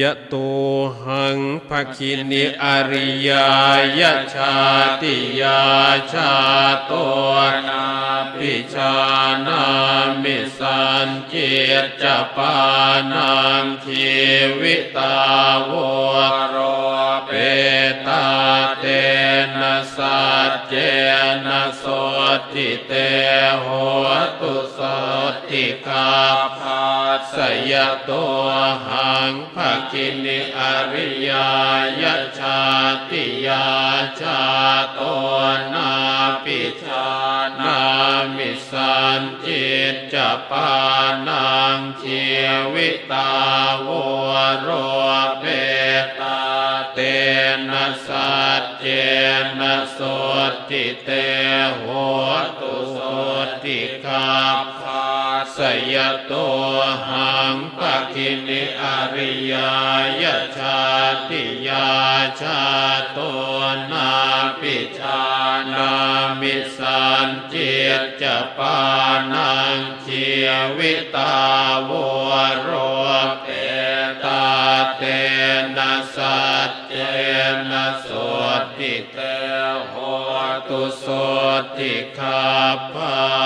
ยะโตหังภคินิอริยายะชาติยาชาโตนาปิชานามิสันเจตจปานังชีวิตาวโรเปตาเตนะสัจเจนะโสติเตโหตุโสติกาภา สยโตหังภคินิอริยายชาติยาชาโตนาปิชานามิสันจิตจะปานังชีวิตาวโรเปตาเตนะสัจเจนะโสติเตโห สยโตหังปะคินิอริยายชาติยาชาโตนาปิชานามิสันเจตจะปานังชีวิตาวโรเปตาเตนะสัจเจนะโสติเตโหตุโสติคาปัสสะ